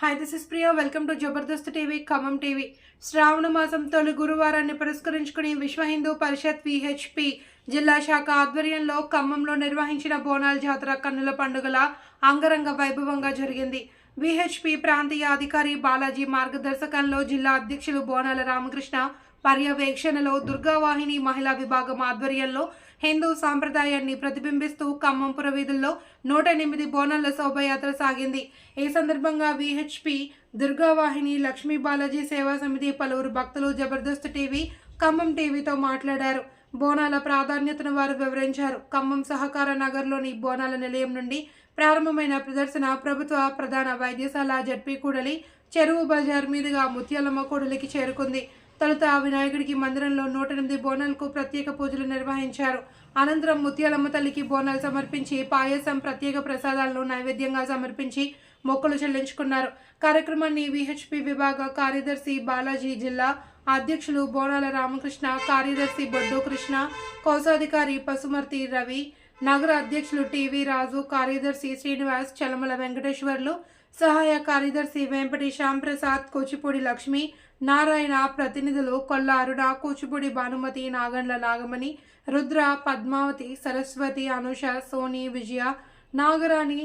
Hi this is Priya welcome to Jabardasth TV Khammam TV శ్రావణ మాసం తొలి గురువారాన్ని పురస్కరించుకుని విశ్వ హిందూ పరిషత్ విహెచ్పి జిల్లా శాఖ ఆధ్వర్యంలో ఖమ్మంలో నిర్వహించిన బోనాల జాతర కన్నుల పండుగల అంగరంగ వైభవంగా జరిగింది. విహెచ్పి ప్రాంతీయ అధికారి బాలాజీ మార్గదర్శకంలో జిల్లా అధ్యక్షులు బోనాల రామకృష్ణ పర్యవేక్షణలో దుర్గావాహిని మహిళా విభాగం ఆధ్వర్యంలో హిందూ సాంప్రదాయాన్ని ప్రతిబింబిస్తూ ఖమ్మంపుర వీధుల్లో నూట ఎనిమిది బోనాల శోభయాత్ర సాగింది. ఈ సందర్భంగా విహెచ్పి దుర్గావాహిని లక్ష్మీ బాలాజీ సేవా సమితి పలువురు భక్తులు జబర్దస్త్ టీవీ ఖమ్మం టీవీతో మాట్లాడారు. బోనాల ప్రాధాన్యతను వారు వివరించారు. ఖమ్మం సహకార నగర్లోని బోనాల నిలయం నుండి ప్రారంభమైన ప్రదర్శన ప్రభుత్వ ప్రధాన వైద్యశాల జడ్పీ కూడలి చెరువు బజార్ మీదుగా ముత్యాలమ్మ కూడలికి చేరుకుంది. తొలుత వినాయకుడికి మందిరంలో నూట ఎనిమిది బోనాలకు ప్రత్యేక పూజలు నిర్వహించారు. అనంతరం ముత్యాలమ్మ తల్లికి బోనాలు సమర్పించి పాయసం ప్రత్యేక ప్రసాదాలను నైవేద్యంగా సమర్పించి మొక్కలు చెల్లించుకున్నారు. కార్యక్రమాన్ని విహెచ్పి విభాగ కార్యదర్శి బాలాజీ జిల్లా అధ్యక్షులు బోనాల రామకృష్ణ కార్యదర్శి బొడ్డు కృష్ణ కోశాధికారి పసుమర్తి రవి నగర అధ్యక్షులు టీవీ రాజు కార్యదర్శి శ్రీనివాస్ చలమల వెంకటేశ్వర్లు సహాయ కార్యదర్శి వెంపటి శ్యాంప్రసాద్ కూచిపూడి లక్ష్మి నారాయణ ప్రతినిధులు కొల్ల అరుణ కూచిపూడి భానుమతి నాగండ్ల నాగమణి రుద్ర పద్మావతి సరస్వతి అనుష సోని విజయ నాగరాణి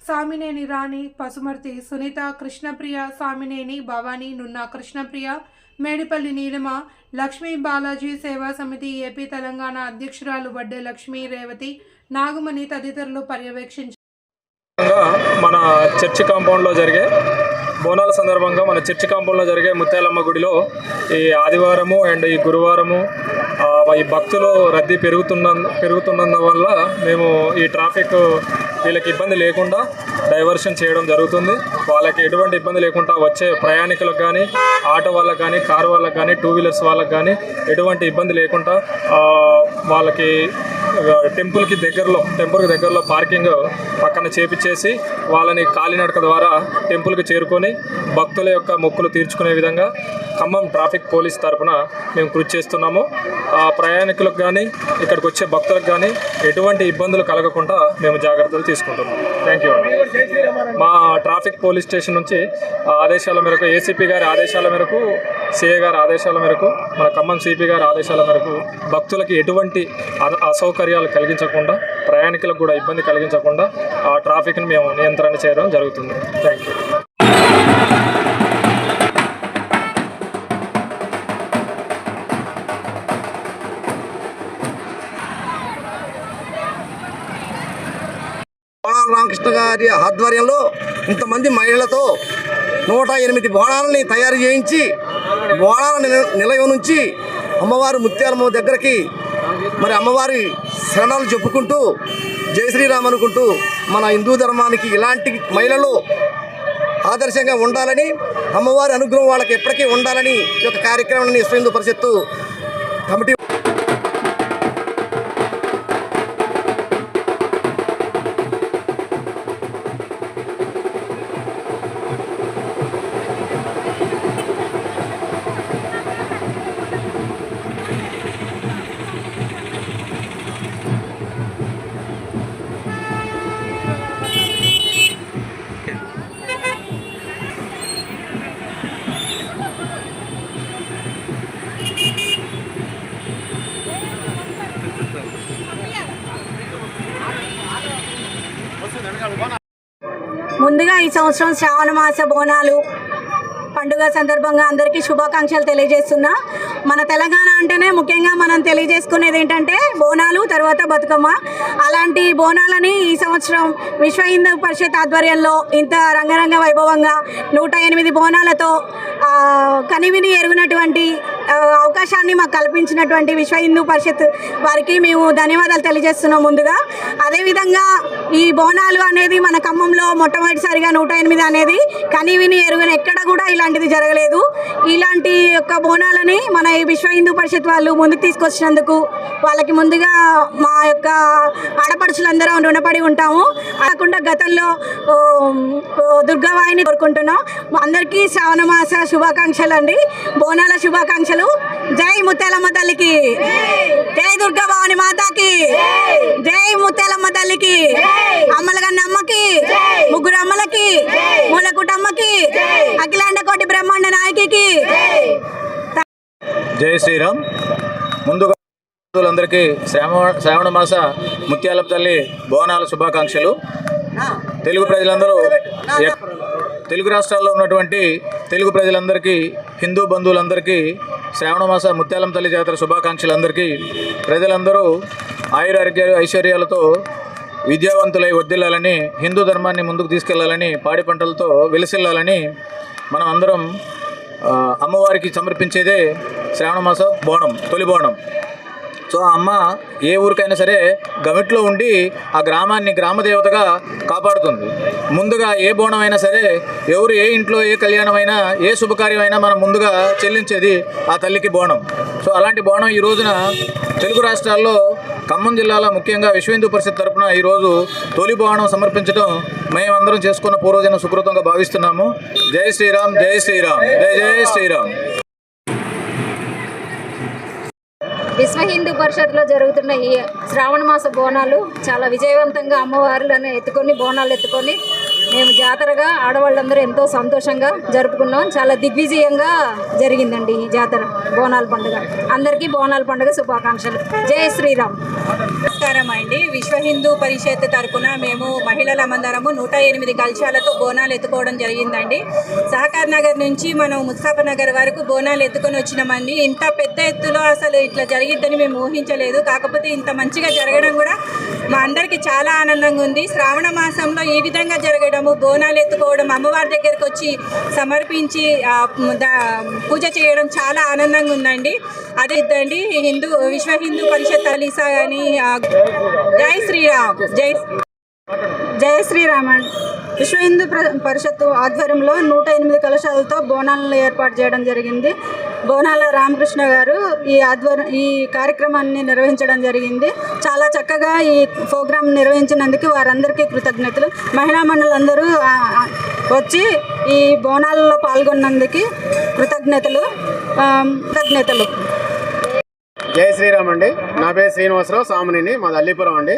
సామినేని రాణి పసుమర్తి సునీత కృష్ణప్రియ సామినేని భవానీ నున్నా కృష్ణప్రియ మేడిపల్లి నీలిమ లక్ష్మీ బాలాజీ సేవా సమితి ఏపీ తెలంగాణ అధ్యక్షురాలు వడ్డే లక్ష్మీ రేవతి నాగమణి తదితరులు పర్యవేక్షించారు మన చర్చి కాంపౌండ్లో జరిగే బోనాల సందర్భంగా మన చర్చి కాంపౌండ్లో జరిగే ముత్యాలమ్మ గుడిలో ఈ ఆదివారము అండ్ ఈ గురువారము ఈ భక్తులు రద్దీ పెరుగుతున్న పెరుగుతున్నందువల్ల మేము ఈ ట్రాఫిక్ వీళ్ళకి ఇబ్బంది లేకుండా డైవర్షన్ చేయడం జరుగుతుంది. వాళ్ళకి ఎటువంటి ఇబ్బంది లేకుండా వచ్చే ప్రయాణికులకు కానీ ఆటో వాళ్ళకి కానీ కారు వాళ్ళకి కానీ టూ వీలర్స్ వాళ్ళకి కానీ ఎటువంటి ఇబ్బంది లేకుండా వాళ్ళకి టెంపుల్కి దగ్గరలో టెంపుల్కి దగ్గరలో పార్కింగ్ పక్కన చేపించేసి వాళ్ళని కాలినడక ద్వారా టెంపుల్కి చేరుకొని భక్తుల యొక్క మొక్కులు తీర్చుకునే విధంగా ఖమ్మం ట్రాఫిక్ పోలీస్ తరఫున మేము కృషి చేస్తున్నాము. ప్రయాణికులకు కానీ ఇక్కడికి వచ్చే భక్తులకు కానీ ఎటువంటి ఇబ్బందులు కలగకుండా మేము జాగ్రత్తలు తీసుకుంటున్నాం. థ్యాంక్ యూ మా ట్రాఫిక్ పోలీస్ స్టేషన్ నుంచి ఆ ఆదేశాల మేరకు ఏసీపీ గారి ఆదేశాల మేరకు సిఏ గారి ఆదేశాల మేరకు మన ఖమ్మం సిపి గారి ఆదేశాల మేరకు భక్తులకి ఎటువంటి అసౌకర్యాలు కలిగించకుండా ప్రయాణికులకు కూడా ఇబ్బంది కలిగించకుండా ఆ ట్రాఫిక్ని మేము నియంత్రణ చేయడం జరుగుతుంది. థ్యాంక్ యూ గారి ఆధ్వర్యంలో ఇంతమంది మహిళలతో నూట ఎనిమిది బోనాలని తయారు చేయించి బోనాల నిల- నిలయం నుంచి అమ్మవారు ముత్యాలమ్మ దగ్గరికి మరి అమ్మవారి శరణాలు చెప్పుకుంటూ జై శ్రీరామ్ అనుకుంటూ మన హిందూ ధర్మానికి ఇలాంటి మహిళలు ఆదర్శంగా ఉండాలని అమ్మవారి అనుగ్రహం వాళ్ళకి ఎప్పటికీ ఉండాలని ఈ యొక్క కార్యక్రమాన్ని విశ్వ హిందూ పరిషత్తు కమిటీ ముందుగా ఈ సంవత్సరం శ్రావణ మాస బోనాలు పండుగ సందర్భంగా అందరికీ శుభాకాంక్షలు తెలియజేస్తున్నా. మన తెలంగాణ అంటేనే ముఖ్యంగా మనం తెలియజేసుకునేది ఏంటంటే బోనాలు తర్వాత బతుకమ్మ. అలాంటి బోనాలని ఈ సంవత్సరం విశ్వ హిందూ పరిషత్ ఆధ్వర్యంలో ఇంత రంగరంగ వైభవంగా నూట ఎనిమిది బోనాలతో కనివిని ఎరుగునటువంటి అవకాశాన్ని మాకు కల్పించినటువంటి విశ్వ హిందూ పరిషత్ వారికి మేము ధన్యవాదాలు తెలియజేస్తున్నాం ముందుగా. అదేవిధంగా ఈ బోనాలు అనేది మన ఖమ్మంలో మొట్టమొదటిసారిగా నూట ఎనిమిది అనేది కనివిని ఎరుగని ఎక్కడ కూడా ఇలాంటిది జరగలేదు. ఇలాంటి యొక్క బోనాలని మన ఈ విశ్వ హిందూ పరిషత్ వాళ్ళు ముందుకు తీసుకొచ్చినందుకు వాళ్ళకి ముందుగా మా యొక్క ఆడపడుచులందరం రుణపడి ఉంటాము. కాకుండా గతంలో దుర్గావాయిని కోరుకుంటున్నాం. అందరికీ శ్రావణ మాస శుభాకాంక్షలు అండి బోనాల శుభాకాంక్షలు. జై ముత్యాలమ్మ తల్లికి. జై దుర్గా భవాని మాతాకి. జై ముత్యాలమ్మ తల్లికి. అమ్మలగన్న అమ్మకి. ముగ్గురు అమ్మలకి. మూలకుటమ్మకి అఖిలాండ కోటి బ్రహ్మాండ నాయకికి. జై శ్రీరామ్. ముందుగా అందరికీ శ్రావణ శ్రావణ మాస ముత్యాల తల్లి బోనాల శుభాకాంక్షలు. తెలుగు ప్రజలందరూ తెలుగు రాష్ట్రాల్లో ఉన్నటువంటి తెలుగు ప్రజలందరికీ హిందూ బంధువులందరికీ శ్రావణమాస ముత్యాలం తల్లి జాతర శుభాకాంక్షలు అందరికీ ప్రజలందరూ ఆయురారోగ్యాలు ఐశ్వర్యాలతో విద్యావంతులై వర్ధిల్లాలని హిందూ ధర్మాన్ని ముందుకు తీసుకెళ్ళాలని పాడి పంటలతో వెలిసిల్లాలని మనం అందరం అమ్మవారికి సమర్పించేదే శ్రావణమాస బోనం తొలి బోనం. సో ఆ అమ్మ ఏ ఊరికైనా సరే గమిట్లో ఉండి ఆ గ్రామాన్ని గ్రామదేవతగా కాపాడుతుంది. ముందుగా ఏ బోనం అయినా సరే ఎవరు ఏ ఇంట్లో ఏ కళ్యాణం అయినా ఏ శుభకార్యమైనా మనం ముందుగా చెల్లించేది ఆ తల్లికి బోనం. సో అలాంటి బోనం ఈ రోజున తెలుగు రాష్ట్రాల్లో ఖమ్మం జిల్లాలో ముఖ్యంగా విశ్వహిందూ పరిషత్ తరఫున ఈరోజు తొలి బోనం సమర్పించడం మేమందరం చేసుకున్న పూర్వజన సుకృతంగా భావిస్తున్నాము. జై శ్రీరామ్ జై శ్రీరామ్ జై జై శ్రీరామ్. విశ్వ హిందూ పరిషత్లో జరుగుతున్న ఈ శ్రావణ మాస బోనాలు చాలా విజయవంతంగా అమ్మవార్లను ఎత్తుకొని బోనాలు ఎత్తుకొని మేము జాతరగా ఆడవాళ్ళందరూ ఎంతో సంతోషంగా జరుపుకున్నాం. చాలా దిగ్విజయంగా జరిగిందండి ఈ జాతర బోనాల పండుగ. అందరికీ బోనాల పండుగ శుభాకాంక్షలు. జై శ్రీరామ్. నమస్కారం అండి. విశ్వ హిందూ పరిషత్ తరఫున మేము మహిళలమందరము నూట ఎనిమిది కలశాలతో బోనాలు ఎత్తుకోవడం జరిగిందండి. సహకార్ నగర్ నుంచి మనం ముస్తాఫర్ నగర్ వరకు బోనాలు ఎత్తుకొని వచ్చినామండి. ఇంత పెద్ద ఎత్తులో అసలు ఇట్లా జరిగిద్దని మేము ఊహించలేదు. కాకపోతే ఇంత మంచిగా జరగడం కూడా మా అందరికీ చాలా ఆనందంగా ఉంది. శ్రావణ మాసంలో ఈ విధంగా జరగడము బోనాలు ఎత్తుకోవడం అమ్మవారి దగ్గరికి వచ్చి సమర్పించి పూజ చేయడం చాలా ఆనందంగా ఉందండి. అదే ఇద్దండి హిందూ విశ్వ హిందూ పరిషత్ అలీసా అని జై శ్రీరామ్ జై జయ శ్రీరామన్ విశ్వ హిందూ పరిషత్తు ఆధ్వర్యంలో నూట ఎనిమిది కలశాలతో బోనాలను ఏర్పాటు చేయడం జరిగింది. బోనాల రామకృష్ణ గారు ఈ ఆధ్వర్ ఈ కార్యక్రమాన్ని నిర్వహించడం జరిగింది. చాలా చక్కగా ఈ ప్రోగ్రాం నిర్వహించినందుకు వారందరికీ కృతజ్ఞతలు. మహిళా మండలందరూ వచ్చి ఈ బోనాలలో పాల్గొన్నందుకు కృతజ్ఞతలు. కృతజ్ఞతలు. జై శ్రీరామ్ అండి. నా పేరు శ్రీనివాసరావు సామునిని మాది అల్లీపురం అండి.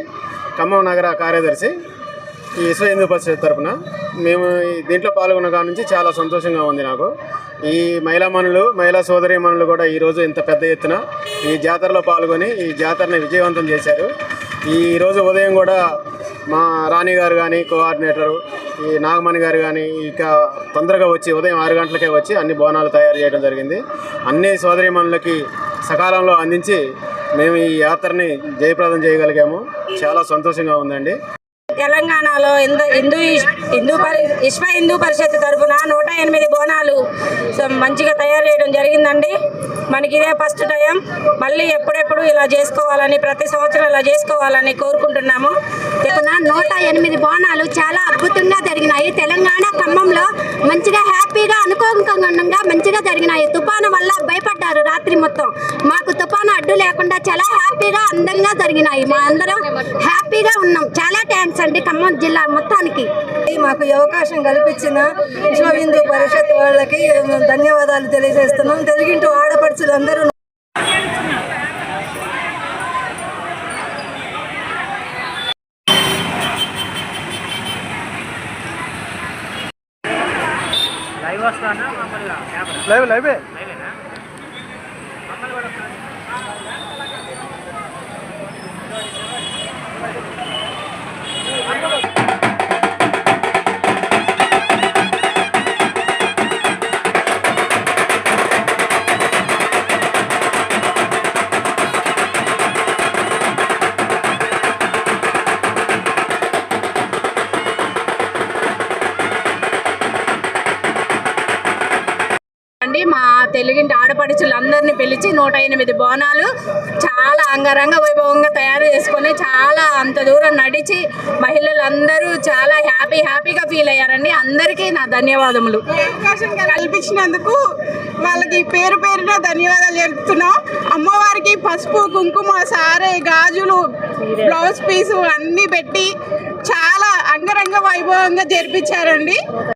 ఖమ్మం నగర కార్యదర్శి ఈ విశ్వ హిందూ పరిషత్ తరఫున మేము ఈ దీంట్లో పాల్గొన్న కాడ నుంచి చాలా సంతోషంగా ఉంది నాకు. ఈ మహిళా మనులు మహిళా సోదరి మనులు కూడా ఈరోజు ఇంత పెద్ద ఎత్తున ఈ జాతరలో పాల్గొని ఈ జాతరని విజయవంతం చేశారు. ఈరోజు ఉదయం కూడా మా రాణి గారు కానీ కోఆర్డినేటరు ఈ నాగమణి గారు కానీ ఇక తొందరగా వచ్చి ఉదయం ఆరు గంటలకే వచ్చి అన్ని బోనాలు తయారు చేయడం జరిగింది. అన్ని సోదరిమణులకి సకాలంలో అందించి మేము ఈ యాత్రని జయప్రదం చేయగలిగాము. చాలా సంతోషంగా ఉందండి. తెలంగాణలో హిందూ హిందూ హిందూ పరి విశ్వ హిందూ పరిషత్ తరఫున నూట ఎనిమిది బోనాలు సో మంచిగా తయారు చేయడం జరిగిందండి. మనకి ఇదే ఫస్ట్ టైం. మళ్ళీ ఎప్పుడెప్పుడు ఇలా చేసుకోవాలని ప్రతి సంవత్సరం ఇలా చేసుకోవాలని కోరుకుంటున్నాము. నూట ఎనిమిది బోనాలు చాలా అద్భుతంగా జరిగినాయి. తెలంగాణ ఖమ్మంలో మంచిగా హ్యాపీగా అనుకోకుండా మంచిగా జరిగినాయి. తుఫాను వల్ల భయపడ్డారు రాత్రి మొత్తం. మా అడ్డు లేకుండా చాలా హ్యాపీగా అందంగా జరిగినాయి. మా అందరం హ్యాపీగా ఉన్నాం. చాలా థ్యాంక్స్ అండి ఖమ్మం జిల్లా మొత్తానికి. మాకు ఈ అవకాశం కల్పించిన విశ్వ హిందూ పరిషత్ వాళ్ళకి ధన్యవాదాలు తెలియజేస్తున్నాం. తెలుగింటి ఆడపడుచులు అందరూ అండి Yeah. పిలిచి నూట ఎనిమిది బోనాలు చాలా అంగరంగ వైభవంగా తయారు చేసుకొని చాలా అంత దూరం నడిచి మహిళలందరూ చాలా హ్యాపీ హ్యాపీగా ఫీల్ అయ్యారండి. అందరికీ నా ధన్యవాదములు. అవకాశం కల్పించినందుకు వాళ్ళకి పేరు పేరున ధన్యవాదాలు చెప్తున్నాం అమ్మవారికి పసుపు కుంకుమ సారే గాజులు బ్లౌజ్ పీసు అన్నీ పెట్టి చాలా అంగరంగ వైభవంగా జరిపించారండి.